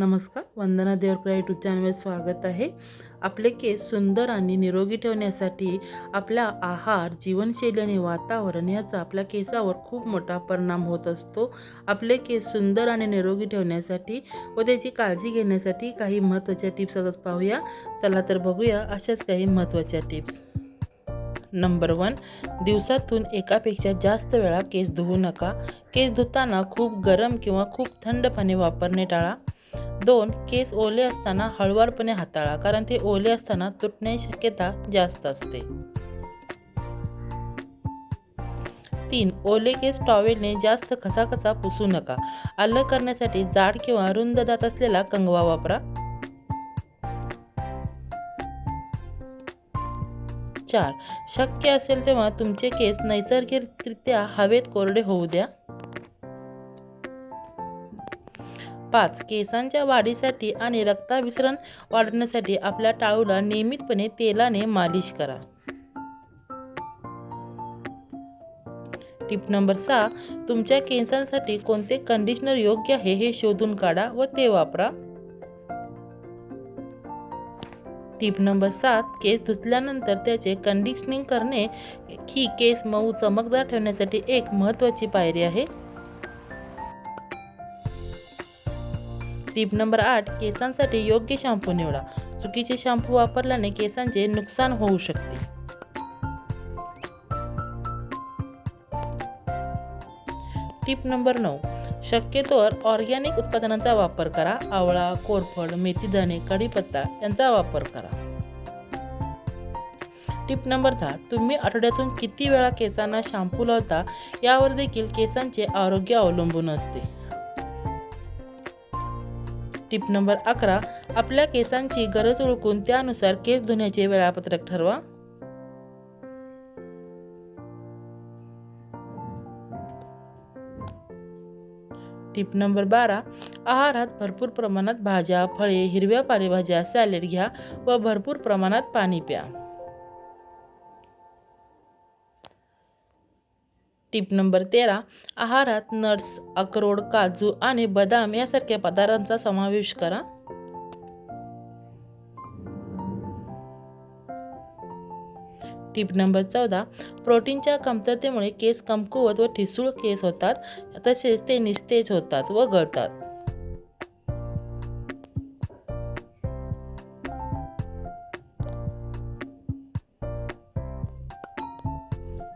नमस्कार वंदना देवरकर यूट्यूब चॅनलवर स्वागत आहे. आपले केस सुंदर आणि निरोगी ठेवण्यासाठी आपला आहार जीवनशैली आणि वातावरण याचा आपल्या केसावर खूप मोठा परिणाम होत असतो. आपले केस सुंदर आणि निरोगी ठेवण्यासाठी व त्याची काळजी घेण्यासाठी काही महत्त्वाच्या टिप्स आताच पाहूया. चला तर बघूया अशाच काही महत्त्वाच्या टिप्स नंबर वन दिवसातून एकापेक्षा जास्त वेळा केस धुवू नका. केस धुताना खूप गरम किंवा खूप थंड पाणी वापरणे टाळा. दोन केस ओले असताना हळुवारपणे हाताळा कारण ते ओले असताना तुटण्याची शक्यता जास्त असते. तीन ओले केस टॉवेलने जास्त खसाखसा पुसू नका. अलग करण्यासाठी जाड किंवा रुंद दात असलेला कंगवा वापरा. चार शक्य असेल तेव्हा तुमचे केस नैसर्गिकरित्या हवेत कोरडे होऊ द्या. पाच केसांच्या वाढीसाठी आणि रक्ताभिसरण वाढवण्यासाठी आपल्या टाळूला नियमितपणे तेलाने मालिश करा. टिप नंबर सहा तुमच्या केसांसाठी कोणते कंडिशनर योग्य आहे हे शोधून काढा व ते वापरा. टिप नंबर सात केस धुतल्यानंतर त्याचे कंडिशनिंग करणे ही केस मऊ चमकदार ठेवण्यासाठी एक महत्त्वाची पायरी आहे. टिप नंबर आठ केसांसाठी योग्य शॅम्पू निवडा. चुकीचे शॅम्पू वापरल्याने केसांचे नुकसान होऊ शकते. टिप नंबर नऊ शक्यतोवर ऑर्गॅनिक उत्पादनांचा वापर करा. आवळा कोरफड मेथीदाणे कढीपत्ता यांचा वापर करा. टिप नंबर दहा तुम्ही आठवड्यातून किती वेळा केसांना शॅम्पू लावता यावर देखील केसांचे आरोग्य अवलंबून असते. टिप नंबर अकरा आपल्या केसांची गरज ओळखून त्यानुसार केस धुण्याचे वेळापत्रक ठरवा. टिप नंबर बारा आहारात भरपूर प्रमाणात भाज्या फळे हिरव्या पालेभाज्या सॅलेड घ्या व भरपूर प्रमाणात पाणी प्या. टिप नंबर तेरा आहारात नट्स अक्रोड काजू आणि बदाम यासारख्या पदार्थांचा समावेश करा. टिप नंबर चौदा प्रोटीनच्या कमतरतेमुळे केस कमकुवत व ठिसूळ केस होतात तसेच ते निस्तेज होतात व गळतात.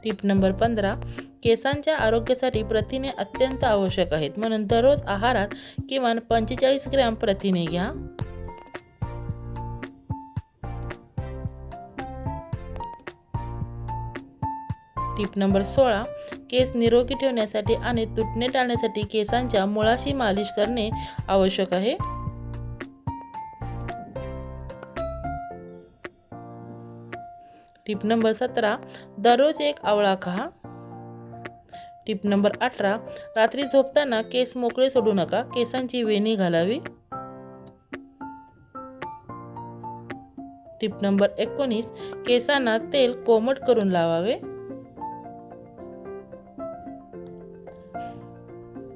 टिप नंबर पंधरा केसांच्या आरोग्यासाठी प्रथिने अत्यंत आवश्यक आहेत. म्हणून दररोज आहारात किमान पंचेचाळीस ग्रॅम प्रथिने घ्या. टिप नंबर सोळा केस निरोगी ठेवण्यासाठी आणि तुटणे टाळण्यासाठी केसांच्या मुळाशी मालिश करणे आवश्यक आहे. टिप नंबर सतरा दररोज एक आवळा खा. टिप नंबर अठरा रात्री झोपताना केस मोकळे सोडू नका केसांची वेणी घालावी. टिप नंबर एकोणीस केसांना तेल कोमट करून लावावे.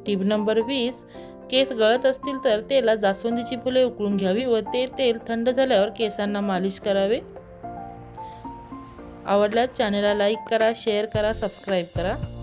टिप नंबर वीस केस गळत असतील तर तेला जास्वंदीची फुले उकळून घ्यावी व ते तेल थंड झाल्यावर केसांना मालिश करावे. आवडल्यास चॅनलला लाईक करा शेअर करा सबस्क्राईब करा.